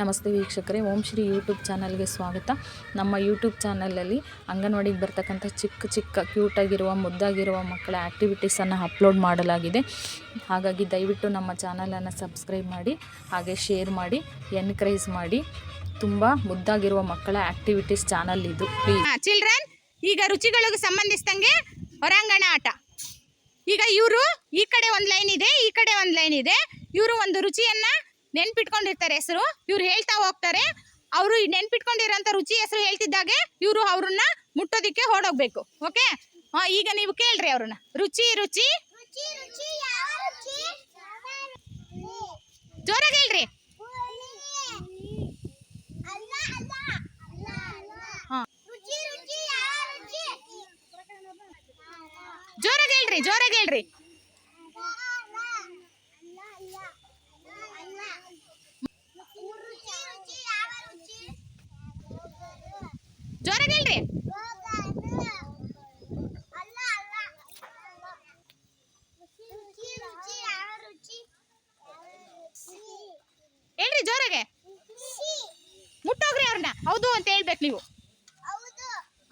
ನಮಸ್ತೆ ವೀಕ್ಷಕರೇ, ಓಂ ಶ್ರೀ ಯೂಟ್ಯೂಬ್ ಚಾನಲ್ಗೆ ಸ್ವಾಗತ. ನಮ್ಮ ಯೂಟ್ಯೂಬ್ ಚಾನಲಲ್ಲಿ ಅಂಗನವಾಡಿಗೆ ಬರ್ತಕ್ಕಂಥ ಚಿಕ್ಕ ಚಿಕ್ಕ ಕ್ಯೂಟಾಗಿರುವ, ಮುದ್ದಾಗಿರುವ ಮಕ್ಕಳ ಆ್ಯಕ್ಟಿವಿಟೀಸನ್ನು ಅಪ್ಲೋಡ್ ಮಾಡಲಾಗಿದೆ. ಹಾಗಾಗಿ ದಯವಿಟ್ಟು ನಮ್ಮ ಚಾನಲನ್ನು ಸಬ್ಸ್ಕ್ರೈಬ್ ಮಾಡಿ, ಹಾಗೆ ಶೇರ್ ಮಾಡಿ, ಎನ್ಕರೇಜ್ ಮಾಡಿ. ತುಂಬ ಮುದ್ದಾಗಿರುವ ಮಕ್ಕಳ ಆ್ಯಕ್ಟಿವಿಟೀಸ್ ಚಾನಲ್ ಇದು ಚಿಲ್ಡ್ರನ್ ಈಗ ರುಚಿಗಳಿಗೆ ಸಂಬಂಧಿಸಿದಂಗೆ ಹೊರಾಂಗಣ ಆಟ. ಈಗ ಇವರು ಈ ಕಡೆ ಒಂದು ಲೈನ್ ಇದೆ, ಈ ಕಡೆ ಒಂದು ಲೈನ್ ಇದೆ. ಇವರು ಒಂದು ರುಚಿಯನ್ನ ನೆನ್ಪಿಟ್ಕೊಂಡಿರ್ತಾರೆ ಹೆಸರು. ಇವ್ರು ಹೇಳ್ತಾ ಹೋಗ್ತಾರೆ. ಅವರು ನೆನ್ಪಿಟ್ಕೊಂಡಿರೋಂಥ ರುಚಿ ಹೆಸರು ಹೇಳ್ತಿದ್ದಾಗೆ ಇವರು ಅವ್ರನ್ನ ಮುಟ್ಟೋದಿಕ್ಕೆ ಹೊಡೋಗ್ಬೇಕು ಓಕೆ ಈಗ ನೀವು ಕೇಳ್ರಿ ಅವ್ರನ್ನ. ರುಚಿ ರುಚಿ. ಜೋರಾಗಿ ಹೇಳ್ರಿ. ಜೋರಾಗಿ ಹೇಳ್ರಿ ಜೋರಾಗಿ ಹೇಳ್ರಿ ರುಚಿ ರುಚಿ ಯಾವ ರುಚಿ ಜೋರಾಗಿ ಹೇಳ್ರಿ ಅಲ್ಲ ಅಲ್ಲ ರುಚಿ ರುಚಿ ಯಾವ ರುಚಿ ಹೇಳ್ರಿ ಜೋರಾಗೆ. ಮುಟ್ಟೋಗ್ರಿ ಅವ್ರನ್ನ. ಹೌದು ಅಂತ ಹೇಳ್ಬೇಕು ನೀವು.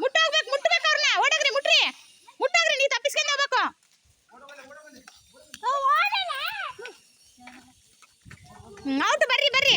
ಮುಟ್ಟೋಗ್ಬೇಕು, ಮುಟ್ಬೇಕು ಅವ್ರನ್ನ. ಓಡೋಗ್ರಿ, ಮುಟ್ರಿ. ಮುಟ್ಟೋಗ್ರಿ ನೀವು ತಪ್ಪಿಸ್ಕೊಂಡು ಹೋಗ್ಬೇಕು. ಹೌದು ಬರ್ರಿ ಬರ್ರಿ.